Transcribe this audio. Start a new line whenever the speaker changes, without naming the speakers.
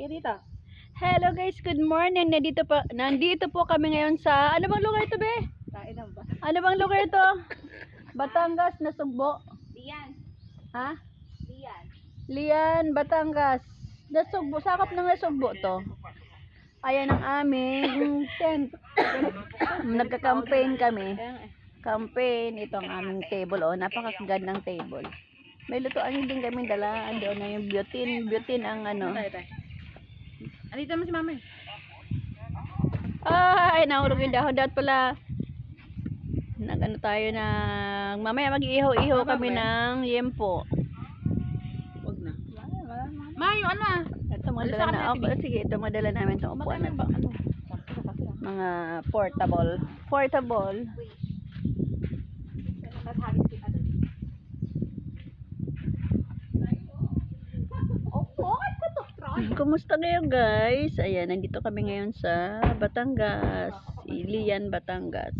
Sige dito.
Hello guys, good morning. Nandito po, nandito po kami ngayon sa, ano bang lugar ito be? Ano bang lugar ito? Batangas na Sugbo.
Diyan.
Ha?
Diyan.
Lian, Batangas. Nasugbo, sakop ng Nasugbo to. Ayan ang aming tent. Nagka-campaign kami. Campaign, ito ang aming table. Oh, napakagandang table. May lutuan din kami dala. Ando na yung butane. Butane ang ano.
Andito naman si mama eh.
Ay, nahulog yung dahon. Dapat pala, nag-ano tayo na, mamaya mag-ihaw-ihaw kami ng yempo.
Huwag na. Mayo, ano ah?
Ito mga
Alis
dala
sa
na, sige, ito mga dala namin sa upuan na to.
Ano?
Mga portable. Portable.
Naghalis kita doon. Opo, ay ko to.
Kumusta kayo guys? Ayan, nandito kami ngayon sa Batangas. Ilian, Batangas.